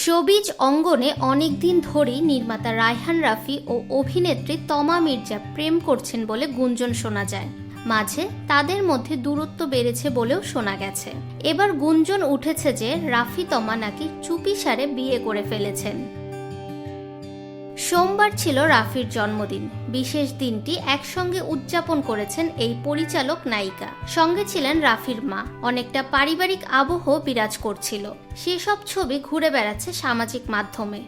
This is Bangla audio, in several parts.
শোবিজ অঙ্গনে অনেকদিন ধরেই নির্মাতা রায়হান রাফি ও অভিনেত্রী তমা মির্জা প্রেম করছেন বলে গুঞ্জন শোনা যায়। মাঝে তাদের মধ্যে দূরত্ব বেড়েছে বলেও শোনা গেছে। এবার গুঞ্জন উঠেছে যে রাফি তমা নাকি চুপিসারে বিয়ে করে ফেলেছেন। সোমবার ছিল রাফির জন্মদিন। বিশেষ দিনটি একসঙ্গে উদযাপন করেছেন এই পরিচালক নায়িকা। সঙ্গে ছিলেন রাফির মা। অনেকটা পারিবারিক আবহ বিরাজ করছিল। সেসব ছবি ঘুরে বেড়াচ্ছে সামাজিক মাধ্যমে।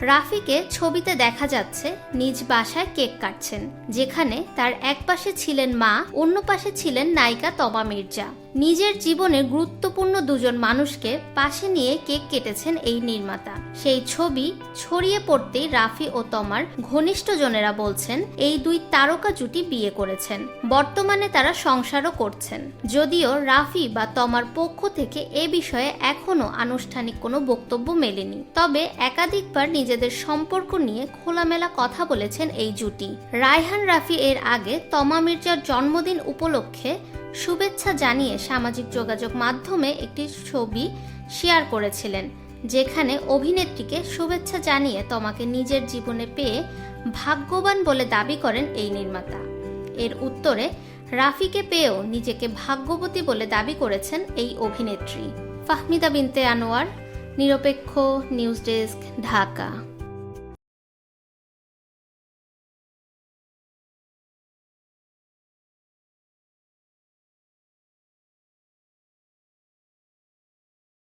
রাফিকে ছবিতে দেখা যাচ্ছে, নিজ বাসায় কেক কাটছেন। যেখানে তার এক পাশে ছিলেন মা, অন্য পাশে ছিলেন নায়িকা তবা মির্জা। নিজের জীবনে গুরুত্বপূর্ণ দুজন মানুষকে পাশে নিয়ে কেক কেটেছেন এই নির্মাতা। সেই ছবি ছড়িয়ে পড়তেই রাফি ও তমার ঘনিষ্ঠজনেরা বলছেন, এই দুই তারকা জুটি বিয়ে করেছেন। বর্তমানে তারা সংসারও করছেন। যদিও রাফি বা তমার পক্ষ থেকে এ বিষয়ে এখনও আনুষ্ঠানিক কোনো বক্তব্য মেলেনি। তবে একাধিকবার নিজেদের সম্পর্ক নিয়ে খোলামেলা কথা বলেছেন এই জুটি। রায়হান রাফি এর আগে তমা মির্জার জন্মদিন উপলক্ষে শুভেচ্ছা জানিয়ে সামাজিক যোগাযোগ মাধ্যমে একটি ছবি শেয়ার করেছিলেন, যেখানে অভিনেত্রীকে শুভেচ্ছা জানিয়ে তোমাকে নিজের জীবনে পেয়ে ভাগ্যবান বলে দাবি করেন এই নির্মাতা। এর উত্তরে, রাফিকে পেয়েও নিজেকে ভাগ্যবতী বলে দাবি করেছেন এই অভিনেত্রী। ফাহমিদা বিনতে আনোয়ার, নিরপেক্ষ, নিউজ ডেস্ক, ঢাকা।